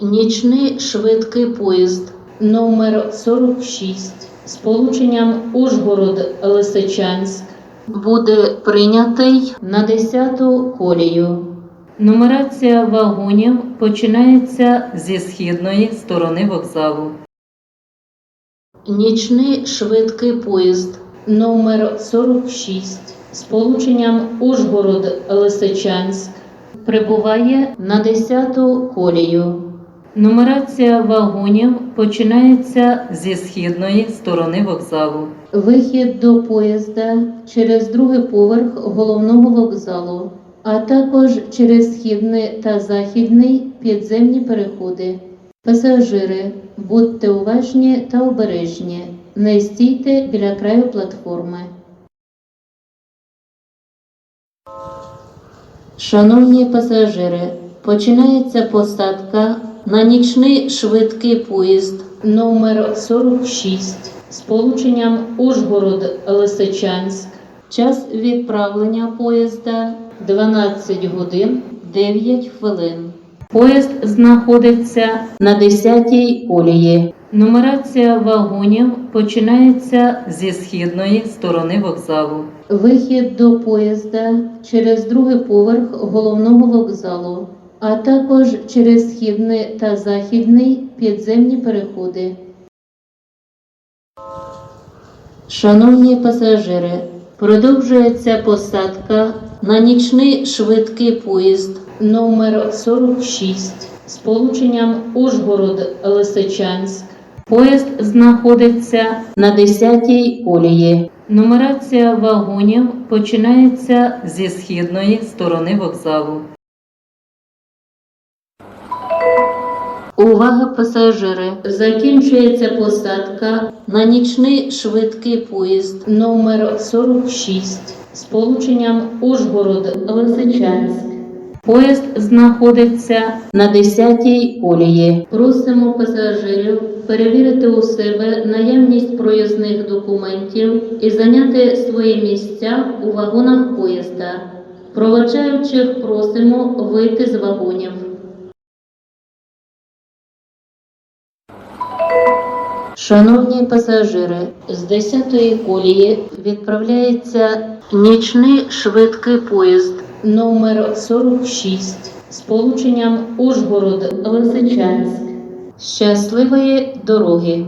Нічний швидкий поїзд номер 46 з полученням Ужгород-Лисичанськ буде прийнятий на 10-ту колію. Нумерація вагонів починається зі східної сторони вокзалу. Нічний швидкий поїзд номер 46 з полученням Ужгород-Лисичанськ прибуває на 10-ту колію. Нумерація вагонів починається Зі східної сторони вокзалу. вихід до поїзда через другий поверх головного вокзалу, а також через східний та західний підземні переходи. Пасажири, будьте уважні та обережні. Не стійте біля краю платформи. Шановні пасажири, починається посадка на нічний швидкий поїзд номер 46 з полученням Ужгород-Лисичанськ. Час відправлення поїзда 12 годин 9 хвилин. Поїзд знаходиться на 10-й колії. Нумерація вагонів починається Зі східної сторони вокзалу. Вихід до поїзда через другий поверх головного вокзалу, а також через східний та західний підземні переходи. Шановні пасажири, продовжується посадка на нічний швидкий поїзд номер 46 з полученням Ужгород-Лисичанськ. Поїзд знаходиться на 10-й колії. Нумерація вагонів починається Зі східної сторони вокзалу. Увага пасажири! Закінчується посадка на нічний швидкий поїзд номер 46 з полученням Ужгород-Лисичанськ. Поїзд знаходиться на 10-й колії. Просимо пасажирів перевірити у себе наявність проїзних документів і зайняти свої місця у вагонах поїзда. Проводжаючих просимо вийти з вагонів. Шановні пасажири, з 10-ї колії відправляється нічний швидкий поїзд номер 46 з полученням Ужгород-Лисичанськ. Щасливої дороги!